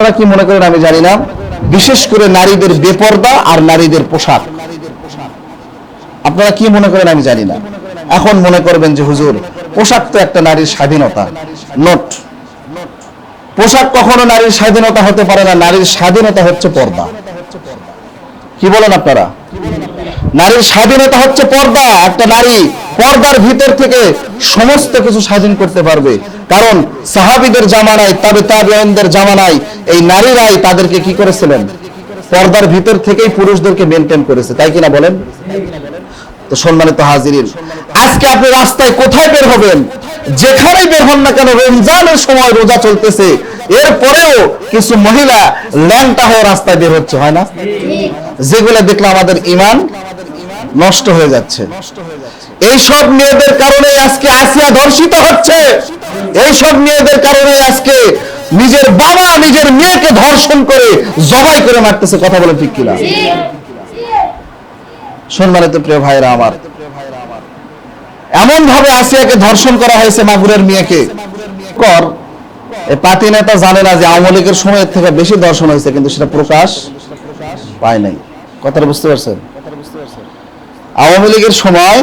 আপনারা কি মনে করেন আমি জানি না। বিশেষ করে নারীদের বেপর্দা আর নারীদের পোশাক। আপনারা কি মনে করেন আমি জানি না। এখন মনে করবেন যে হুজুর, পোশাক তো একটা নারীর স্বাধীনতা। নোট। পোশাক কখনো নারীর স্বাধীনতা হতে পারে না, নারীর স্বাধীনতা হচ্ছে পর্দা। কি বলেন আপনারা? নারীর স্বাধীনতা হচ্ছে পর্দা। একটা নারী পর্দার ভিতর থেকে সমস্ত কিছু স্বাধীন করতে পারবে। কারণ সাহাবিদের জামানায়, তবে তাবিয়ানদের জামানায় এই নারীরাই তাদেরকে কি করেছিলেন? পর্দার ভিতর থেকেই পুরুষদেরকে মেনটেন করেছে। তাই কিনা বলেন? তো সম্মানিত হাজিরিন, আজকে আপনি রাস্তায় কোথায় বের হবেন? যেখানেই বের হন না কেন, রমজানের সময় রোজা চলতেছে। এরপরেও কিছু মহিলা ল্যাংটা হয়ে রাস্তায় বের হচ্ছে, হয় না? যেগুলো দেখলে আমাদের ইমান নষ্ট হয়ে যাচ্ছে। এইসব মেয়েদের কারণে আজকে আসিয়া ধর্ষিত হচ্ছে। এইসব মেয়েদের কারণে আজকে নিজের বাবা নিজের মেয়েকে ধর্ষণ করে জবাই করে মারতেছে, কথা বলে ঠিক কিনা? সম্মানিত প্রিয় ভাইরা আমার এমন ভাবে আসিয়াকে ধর্ষণ করা হয়েছে মাগুরের মেয়েকে। কর পাতি নেতা জানে না যে আওয়ামী লীগের সময়ের থেকে বেশি ধর্ষণ হয়েছে, কিন্তু সেটা প্রকাশ পায় নাই। কথাটা বুঝতে পারছেন? আওয়ামী লীগের সময়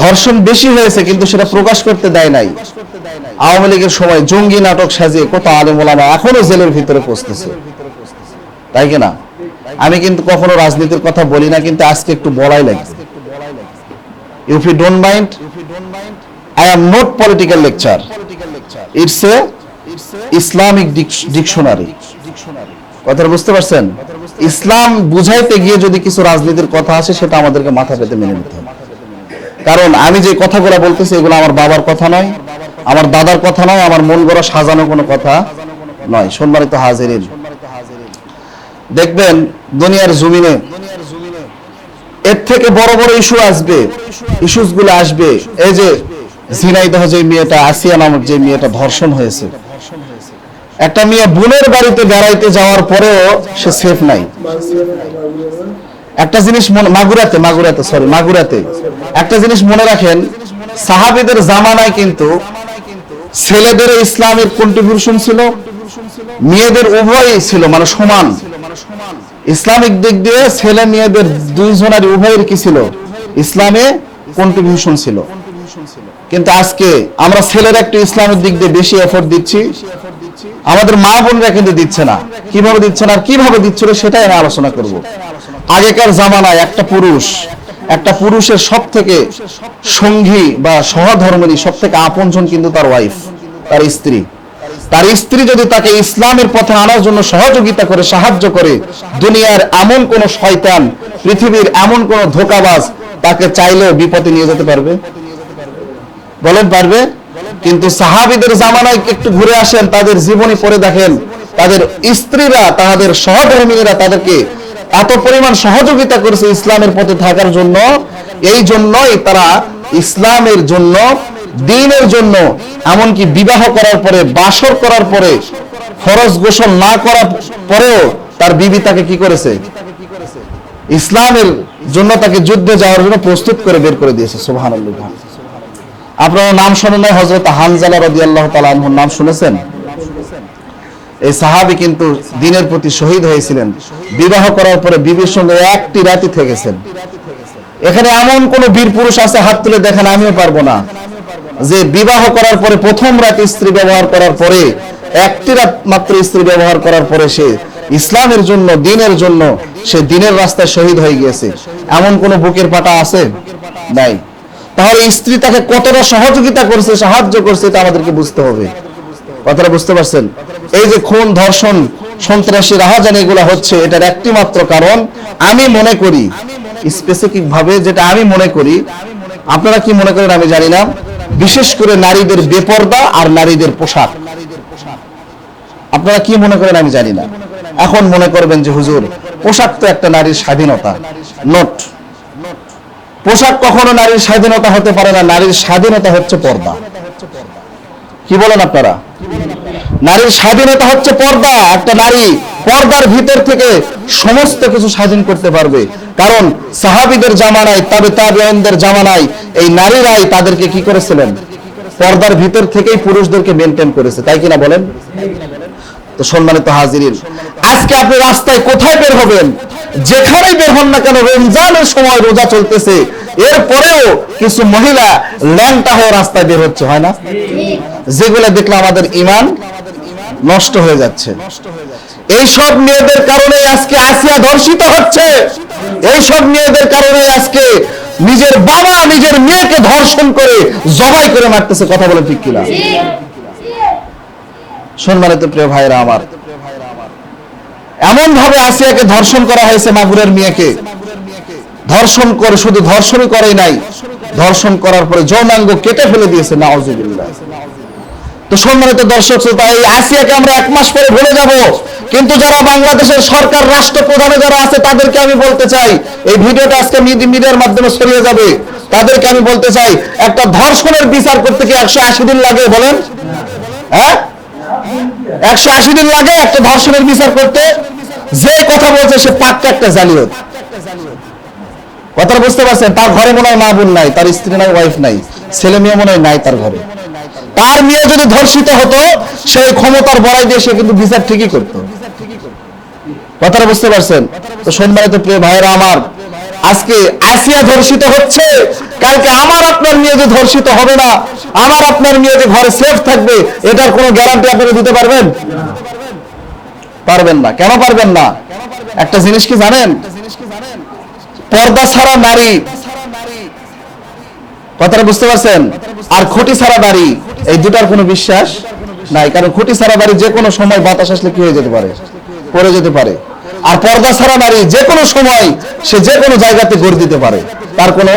ধর্ষণ বেশি হয়েছে, কিন্তু সেটা প্রকাশ করতে দেয় নাই। আওয়ামী লীগের সময় জঙ্গি নাটক সাজিয়ে কত আলেম ওলামা এখনও জেলের ভিতরে পৌঁছতেছে। তাই কিনা আমি কিন্তু কখনো রাজনীতির কথা বলি না, কিন্তু আজকে একটু বলাই লাগবে। If you don't mind? I am not political lecture. It's a Islamic dictionary. কথাটা বুঝতে পারছেন? ইসলাম বুঝাইতে গিয়ে যদি কিছু রাজনীতির কথা আসে সেটা আমাদেরকে মাথা পেতে মেনে নিতে হবে। কারণ আমি যে কথাগুলো বলতেছি এগুলো আমার বাবার কথা নয় আমার দাদার কথা নয় আমার মন গড়া সাজানো কোনো কথা নয়। সম্মানিত হাজিরিন দেখবেন দুনিয়ার জমিনে এর থেকে বড় বড় ইস্যু আসবে ইস্যুসগুলো আসবে। এই যে ঝিনাইদহ যে মেয়েটা আসিয়া নামক যে মেয়েটা ধর্ষণ হয়েছে একটা মেয়ে বোনের বাড়িতে বেড়াইতে যাওয়ার পরেও সে সেফ নাই। একটা জিনিস মাগুরাতে মাগুরাতে সরি মাগুরাতে। একটা জিনিস মনে রাখেন, সাহাবিদের জামানায় কিন্তু ছেলেদের ইসলামের কন্ট্রিবিউশন ছিল, মেয়েদের উভয়ই ছিল মানে সমান। ইসলামিক দিক দিয়ে ছেলে মেয়েদের দুইজনের উভয়ের কি ছিল? ইসলামে কন্ট্রিবিউশন ছিল। কিন্তু আজকে আমরা ছেলেরা একটু ইসলামের দিক দিয়ে বেশি এফোর্ট দিচ্ছি। আমাদের মা বোনরা কিন্তু দিচ্ছে না। কীভাবে দিচ্ছে না আর কীভাবে দিচ্ছিল সেটাই আমি আলোচনা করব। আগেকার জামানায় একটা পুরুষ, একটা পুরুষের সব থেকে সঙ্গী বা সহধর্মিনী সব থেকে আপনজন কিন্তু তার ওয়াইফ তার স্ত্রী। তার স্ত্রী যদি তাকে ইসলামের পথে আনার জন্য সহযোগিতা করে, সাহায্য করে, দুনিয়ার এমন কোন শয়তান, পৃথিবীর এমন কোন ধোকাবাজ তাকে চাইলেও বিপদে নিয়ে যেতে পারবে? বলেন, পারবে? কিন্তু সাহাবিদের জামানায় একটু ঘুরে আসেন, তাদের জীবনী পড়ে দেখেন। তাদের স্ত্রীরা, তাদের সহধর্মীরা তাদেরকে এত পরিমাণ সহযোগিতা করেছে ইসলামের পথে থাকার জন্য। এই জন্যই তারা ইসলামের জন্য, দিনের জন্য, এমনকি বিবাহ করার পরে, বাসর করার পরে, ফরজ গোসল না করার পরেও তার বিবি তাকে কি করেছে? ইসলামের জন্য তাকে যুদ্ধে যাওয়ার জন্য প্রস্তুত করে বের করে দিয়েছে সোহান আপনারা নাম শোনেন নাই হজরত হানজালা রদি আল্লাহ তালাহুর নাম শুনেছেন? এই সাহাবি কিন্তু দিনের প্রতি শহীদ হয়েছিলেন। বিবাহ করার পরে বিবির সঙ্গে একটি রাতি থেকেছেন। এখানে এমন কোন বীর পুরুষ আছে, হাত তুলে দেখেন, আমিও পারব না। যে বিবাহ করার পরে প্রথম রাত স্ত্রী ব্যবহার করার পরে, একটি রাত মাত্র স্ত্রী ব্যবহার করার পরে সে ইসলামের জন্য, দিনের জন্য সে দিনের রাস্তায় শহীদ হয়ে গিয়েছে। এমন কোন বুকের পাটা আছে? নাই। তাহলে স্ত্রী তাকে কতটা সহযোগিতা করছে, সাহায্য করছে, এটা আমাদেরকে বুঝতে হবে। কথাটা বুঝতে পারছেন? এই যে খুন, ধর্ষণ, সন্ত্রাসী, রাহাজানি, এগুলো হচ্ছে, এটার একটি মাত্র কারণ। আমি মনে করি স্পেসিফিক ভাবে যেটা আমি মনে করি, আপনারা কি মনে করেন আমি জানি না, বিশেষ করে নারীদের বেপর্দা আর নারীদের পোশাক। আপনারা কি মনে করেন আমি জানি না। এখন মনে করবেন যে, হুজুর, পোশাক তো একটা নারীর স্বাধীনতা। নোট। পোশাক কখনো নারীর স্বাধীনতা হতে পারে না, নারীর স্বাধীনতা হচ্ছে পর্দা। কি বলেন আপনারা? নারীর স্বাধীনতা হচ্ছে পর্দা। একটা নারী পর্দার ভিতর থেকে সমস্ত কিছু স্বাধীন করতে পারবে। কারণ সাহাবিদের জামানায়, তবে তাবিয়ানদের জামানায় এই নারীরাই তাদেরকে কি করেছিলেন? পর্দার ভিতর থেকেই পুরুষদেরকে মেনটেন করেছে। তাই কিনা বলেন? তো সম্মানিত হাজিরিন, আজকে আপনি রাস্তায় কোথায় বের হবেন? যেখানেই বের হন না কেন, রমজানের সময় রোজা চলতেছে। এরপরেও কিছু মহিলা ল্যাংটা হয়ে রাস্তায় বের হচ্ছে, হয় না? যেগুলো দেখলে আমাদের ইমান নষ্ট হয়ে যাচ্ছে। এইসব মেয়েদের কারণে আজকে আসিয়া ধর্ষিত হচ্ছে। এইসব মেয়েদের কারণে আজকে নিজের বাবা নিজের মেয়েকে ধর্ষণ করে জবাই করে মারতেছে, কথা বলে ঠিক কিনা? সম্মানিত প্রিয় ভাইরা আমার এমন ভাবে আসিয়াকে ধর্ষণ করা হয়েছে মাগুরের মেয়েকে। ধর্ষণ করে, শুধু ধর্ষণই করেই নাই, ধর্ষণ করার পরে যৌনাঙ্গ কেটে ফেলে দিয়েছে নাওজুবিল্লাহ তো সম্মানিত দর্শক শ্রোতা, এই আসিয়াকে আমরা এক মাস পরে ভুলে যাব। কিন্তু যারা বাংলাদেশের সরকার, রাষ্ট্রপ্রধানে যারা আছে, তাদেরকে আমি বলতে চাই, এই ভিডিওটা আজকে মিডিয়ার মাধ্যমে ছড়িয়ে যাবে। তাদেরকে আমি বলতে চাই, একটা ধর্ষণের বিচার করতে কি একশো আশি দিন লাগে, বলেন? হ্যাঁ? একশো আশি দিন লাগে একটা ধর্ষণের বিচার করতে। যে কথা বলছে সে পাক্কা একটা জালিয়ত। কথাটা বুঝতে পারছেন? তার ঘরে মনে হয় মা বোন নাই, তার স্ত্রী নাই ওয়াইফ নাই, ছেলে মেয়ে মনে হয় নাই তার ঘরে। তার মেয়ে যদি ধর্ষিত হতো সেই ক্ষমতার বড়াই দিয়ে সে কিন্তু বিচার ঠিকই করতো। কথাটা বুঝতে পারছেন? তো সম্মানিত প্রিয় ভাইরা আমার, আজকে আসিয়া ধর্ষিত হচ্ছে কালকে আমার আপনার মেয়ে যে ধর্ষিত হবে না। আমার আপনার মেয়ে যে ঘরে সেফ থাকবে, এটার কোনো গ্যারান্টি আপনারা দিতে পারবেন? পারবেন না। কেন পারবেন না? একটা জিনিস কি জানেন? পর্দা ছাড়া নারী, কথাটা বুঝতে পারছেন? আর খুঁটি ছাড়া নারী, এই দুটার কোনো বিশ্বাস নাই। কারণ খুঁটি ছাড়া নারী যে কোনো সময় বাতাস আসলে কি হয়ে যেতে পারে? পড়ে যেতে পারে। আর পর্দা ছাড়া নারী যে কোনো সময় সে যে কোনো জায়গাতে গড়ে দিতে পারে। তার কোনো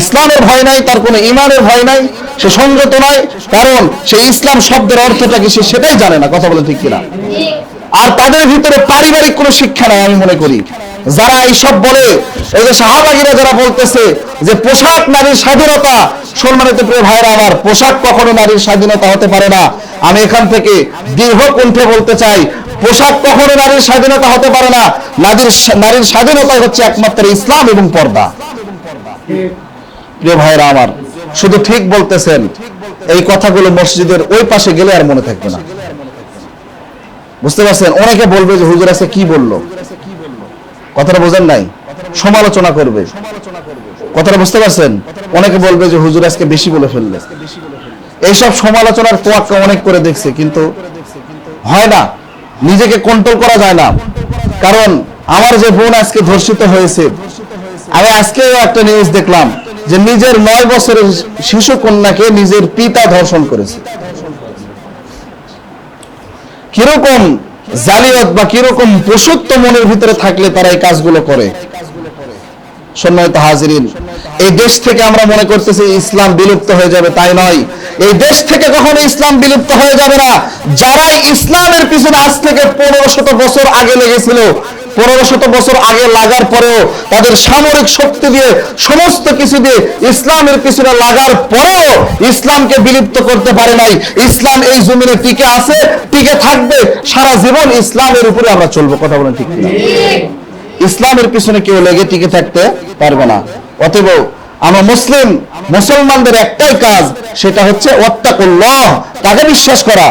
ইসলামের ভয় নাই, তার কোনো ইমানের ভয় নাই, সে সংযত নয় কারণ সে ইসলাম শব্দের অর্থটা কি সে সেটাই জানে না, কথা বলে ঠিক কিনা? আর তাদের ভিতরে পারিবারিক কোনো শিক্ষা নাই আমি মনে করি। যারা এইসব বলে, এই যে শাহবাগীরা যারা বলতেছে যে পোশাক নারীর স্বাধীনতা, সম্মানিত প্রিয় ভাইরা আমার, পোশাক কখনো নারীর স্বাধীনতা হতে পারে না। আমি এখান থেকে দীর্ঘ কণ্ঠে বলতে চাই, পোশাক কখনো নারীর স্বাধীনতা হতে পারে না। নারীর নারীর স্বাধীনতা হচ্ছে একমাত্র ইসলাম এবং পর্দা। প্রিয় ভাইরা আমার, শুধু ঠিক বলতেছেন, এই কথাগুলো মসজিদের ওই পাশে গেলে আর মনে থাকবে না। বুঝতে পারছেন? অনেকে বলবে যে হুজুর আছে কি বলল? কথাটা বোঝেন নাই? সমালোচনা করবে। কথাটা বুঝতে পারছেন? অনেকে বলবে যে হুজুর আজকে বেশি বলে ফেললে। এইসব সমালোচনার তোয়াক্কা অনেক করে দেখছে, কিন্তু হয় না। নিজেকে কন্ট্রোল করা যায় না। কারণ আমার যে বোন আজকে ধর্ষিত হয়েছে, আমি আজকেও একটা নিউজ দেখলাম। যে নিজের নয় বছরের শিশু কন্যাকে নিজের পিতা ধর্ষণ করেছে। কীরকম জালিয়াত বা কীরকম পশুত্ব মনের ভিতরে থাকলে তারা এই কাজগুলো করে? সম্মানিত হাজিরিন, এই দেশ থেকে আমরা মনে করতেছি ইসলাম বিলুপ্ত হয়ে যাবে, তাই নয়। এই দেশ থেকে কখনো ইসলাম বিলুপ্ত হয়ে যাবে না। যারা ইসলামের পিছনে আজ থেকে পনেরো শত বছর আগে লেগেছিল পনেরো শত বছর আগে লাগার পরেও তাদের সামরিক শক্তি দিয়ে সমস্ত কিছু দিয়ে ইসলামের পিছনে লাগার পরেও ইসলামকে বিলুপ্ত করতে পারে নাই। ইসলাম এই জমিনে টিকে আছে টিকে থাকবে সারা জীবন ইসলামের উপরে আমরা চলবো। কথা বলেন ঠিক। ইসলামের পিছনে কেউ লেগে টিকে থাকতে পারবে না। অতএব আমরা মুসলিম, মুসলমানদের একটাই কাজ, সেটা হচ্ছে তাকে বিশ্বাস করা,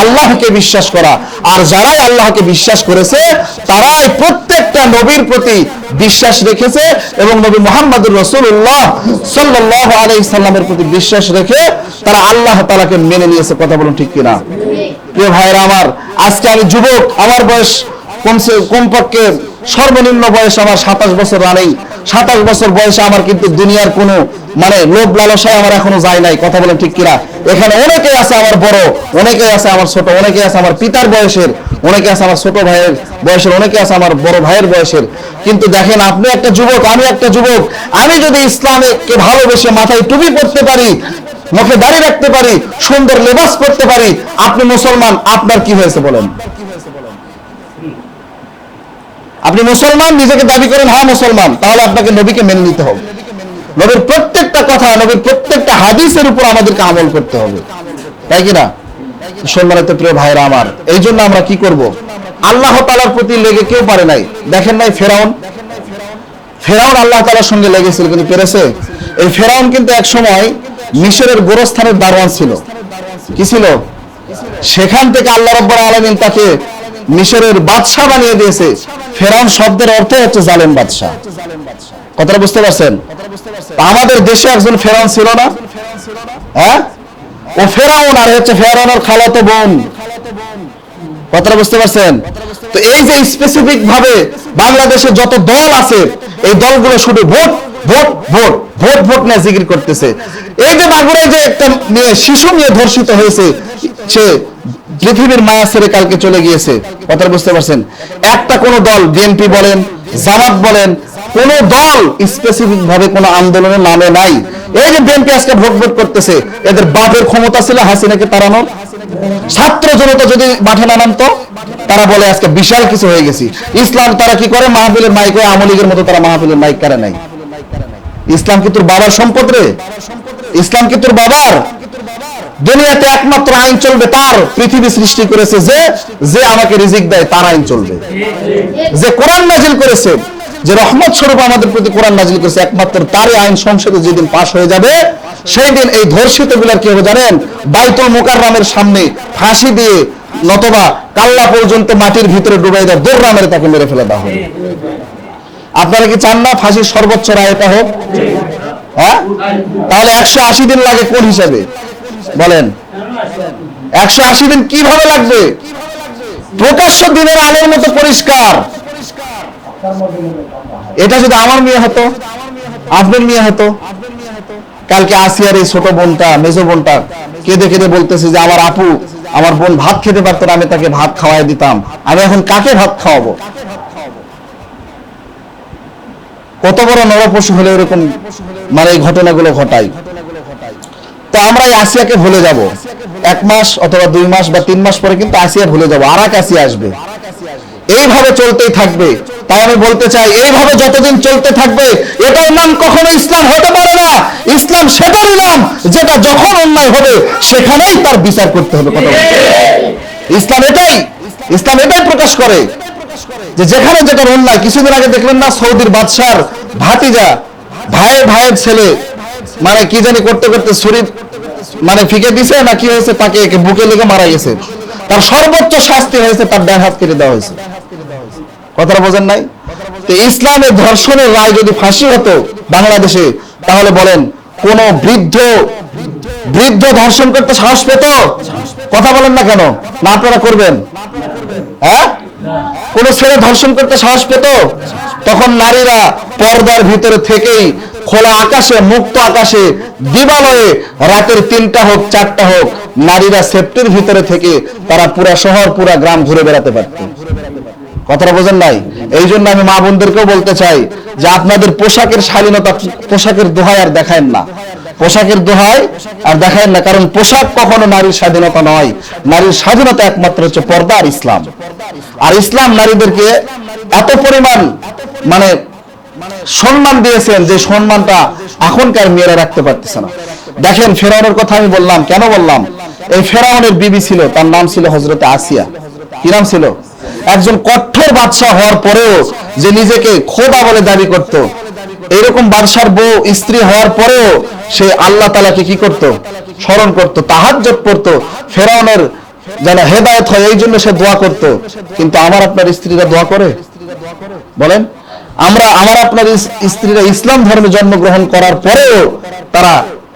আল্লাহকে বিশ্বাস করা। আর যারাই আল্লাহকে বিশ্বাস করেছে, তারাই প্রত্যেকটা নবীর প্রতি বিশ্বাস রেখেছে এবং নবী মোহাম্মদুর রসুল্লাহ সাল্লাহ আলাইহি সাল্লামের প্রতি বিশ্বাস রেখে তারা আল্লাহ তালাকে মেনে নিয়েছে। কথা বলুন ঠিক কিনা? প্রিয় ভাইরা আমার, আজকে আমি যুবক, আমার বয়স কমসে কমপক্ষে সর্বনিম্ন বয়স আমার সাতাশ বছর রানেই। সাতাশ বছর বয়সে আমার কিন্তু দুনিয়ার কোনো মানে লোভ লালসায় আমার এখনও যায় নাই, কথা বলেন ঠিক কিনা? এখানে অনেকে আছে আমার বড়, অনেকে আছে আমার ছোট, অনেকে আছে আমার পিতার বয়সের, অনেকে আছে আমার ছোট ভাইয়ের বয়সের, অনেকে আছে আমার বড় ভাইয়ের বয়সের। কিন্তু দেখেন, আপনি একটা যুবক, আমি একটা যুবক, আমি যদি ইসলামকে ভালোবেসে মাথায় টুপি পরতে পারি, মুখে দাঁড়িয়ে রাখতে পারি, সুন্দর লেবাস করতে পারি, আপনি মুসলমান, আপনার কি হয়েছে বলেন? আপনি মুসলমান, নিজেকে দাবি করেন হ্যাঁ মুসলমান, তাহলে আপনাকে নবীকে মেনে নিতে হবে। নবীর প্রত্যেকটা কথা, নবীর প্রত্যেকটা হাদিসের উপর আমাদেরকে আমল করতে হবে। তাই কিনা সম্মানিত প্রিয় ভাইরা আমার, এই জন্য আমরা কি করব? আল্লাহ তালার প্রতি লেগে কেউ পারে নাই। দেখেন নাই ফেরাউন? ফেরাউন আল্লাহ তালার সঙ্গে লেগেছিল, কিন্তু পেরেছে এই ফেরাউন কিন্তু এক সময় মিশরের গোরস্থানের দারোয়ান ছিল। কি ছিল? সেখান থেকে আল্লাহ রব্বর আলমিন তাকে মিশরের বাদশাহ বানিয়ে দিয়েছে। ফেরাউন শব্দের অর্থ হচ্ছে জালেম বাদশাহ। কথাটা বুঝতে পারছেন? আমাদের দেশে একজন ফেরাউন ছিল না? হ্যাঁ? ও ফেরাউন আর হচ্ছে ফেরাউনের খালাতো বোন। কথাটা বুঝতে পারছেন? তো এই যে স্পেসিফিক ভাবে বাংলাদেশে যত দল আছে, এই দলগুলো শুধু vote vote vote vote vote নিয়ে জিকির করতেছে। এই যে মাগুরায় যে একটা শিশু নিয়ে ধর্ষিত হয়েছে, সে পৃথিবীর মায়া ছেড়ে কালকে চলে গিয়েছে। কথাটা বুঝতে পারছেন? একটা কোন দল বিএনপি বলেন, জামাত বলেন, কোন দল স্পেসিফিক ভাবে কোন আন্দোলনের নামে নাই। এই যে বিএনপি আজকে ভোট ভোট করতেছে, এদের বাপের ক্ষমতা ছিল হাসিনাকে তাড়ানোর ছাত্র জনতা যদি মাঠে নামান তো তারা বলে আজকে বিশাল কিছু হয়ে গেছি। ইসলাম তারা কি করে? মাহফিলের মাইক হয় আমলিগের মতো তারা মাহফিলের মাইক কারে নাই। ইসলাম কি তোর বাবার সম্পদ রে? ইসলাম কি তোর বাবার? দুনিয়াতে একমাত্র আইন চলবে, তার পৃথিবী সৃষ্টি করেছে যে যে আমাকে রিজিক দেয়, তার আইন চলবে। যে কোরআন নাজিল করেছে, যে রহমত স্বরূপ আমাদের প্রতি কোরআন নাজিল করেছে, একমাত্র তারই আইন সংসদে যেদিন পাশ হয়ে যাবে সেই দিন এই ধর্ষিতগুলার কি হবে জানেন? বাইতুল মুকাররামের সামনে ফাঁসি দিয়ে নতবা কাল্লা পর্যন্ত মাটির ভিতরে ডুবাই দেয় দৌড় মেরে তাকে মেরে ফেলে দেওয়া হবে। আপনারা কি চান না ফাঁসির সর্বোচ্চ রায় এটা হোক? হ্যাঁ? তাহলে একশো আশি দিন লাগে কোন হিসাবে? বলেন। একশো আশি দিন কীভাবে লাগবে? প্রকাশ্য দিনের আলোর মতো পরিষ্কার। এটা যদি আমার মেয়ে হতো আপনার মেয়ে হতো, কালকে আসিয়ার এই ছোট বোনটা, মেজো বোনটা কেঁদে কেঁদে বলতেছে যে, আমার আপু, আমার বোন ভাত খেতে পারতো আমি তাকে ভাত খাওয়াই দিতাম। আমি এখন কাকে ভাত খাওয়াবো? কত বড় নরপশু হলে এরকম মানে এই ঘটনাগুলো ঘটাই তো আমরা এই আসিয়াকে ভুলে যাব। এক মাস অথবা দুই মাস বা তিন মাস পরে কিন্তু আসিয়া ভুলে যাব, আর এক আসিয়া আসবে। এইভাবে চলতেই থাকবে। তাই আমি বলতে চাই, এইভাবে যতদিন চলতে থাকবে, এটার নাম কখনো ইসলাম হতে পারে না। ইসলাম সেটারই নাম, যেটা যখন অন্যায় হবে, সেখানেই তার বিচার করতে হবে কথা ইসলাম এটাই ইসলাম এটাই প্রকাশ করে যে যেখানে যেটা অন্যায়, কিছুদিন আগে দেখলেন না সৌদির বাদশার ভাতিজা, ভাইয়ের ভাইয়ের ছেলে মানে কি জানি করতে করতে শরীর মানে ফিকে দিছে না কি হয়েছে তাকে বুকে লেগে মারা গেছে। তার সর্বোচ্চ শাস্তি হয়েছে, তার ডান হাত কেটে দেওয়া হয়েছে। কথাটা বোঝেন নাই? তো ইসলামের ধর্ষণের রায় যদি ফাঁসি হতো বাংলাদেশে, তাহলে বলেন, কোন বৃদ্ধ বৃদ্ধ ধর্ষণ করতে সাহস পেত? কথা বলেন না কেন? না আপনারা করবেন? হ্যাঁ? কোন ছেলে ধর্ষণ করতে সাহস পেত? তখন নারীরা পর্দার ভিতরে থেকেই খোলা আকাশে, মুক্ত আকাশে, দিবালয়ে রাতের তিনটা হোক, চারটা হোক, নারীরা সেফটির ভিতরে থেকে তারা পুরা শহর, পুরা গ্রাম ঘুরে বেড়াতে পারত। কথাটা বোঝেন নাই? এই জন্য আমি মা বোনদেরকেও বলতে চাই যে আপনাদের পোশাকের শালীনতা, পোশাকের দোহায় আর দেখায়েন না। পোশাকের দোহায় আর দেখায়েন না, কারণ পোশাক কখনো নারীর স্বাধীনতা নয়। নারীর স্বাধীনতা একমাত্র হচ্ছে পর্দা আর ইসলাম। আর ইসলাম নারীদেরকে এত পরিমাণ মানে সম্মান দিয়েছেন যে সম্মানটা এখনকার মেয়েরা রাখতে পারতেছে না। দেখেন ফেরাউনের কথা আমি বললাম, কেন বললাম? এই ফেরাউনের বিবি ছিল, তার নাম ছিল হজরতে আসিয়া। কি নাম ছিল? একজন কঠোর বাদশাহ হওয়ার পরেও যে নিজেকে খোদা বলে দাবি করত। এরকম বাদশার বউ, স্ত্রী হওয়ার পরেও সে আল্লাহ তালাকে কি করত? স্মরণ করত তাহাজ্জত পড়তো। ফেরাউনের যেন হেদায়ত হয়, এই জন্য সে দোয়া করত। কিন্তু আমার আপনার স্ত্রীরা দোয়া করে? বলেন। আমরা আমার আপনার স্ত্রীরা ইসলাম ধর্মে জন্মগ্রহণ করার পরেও তারা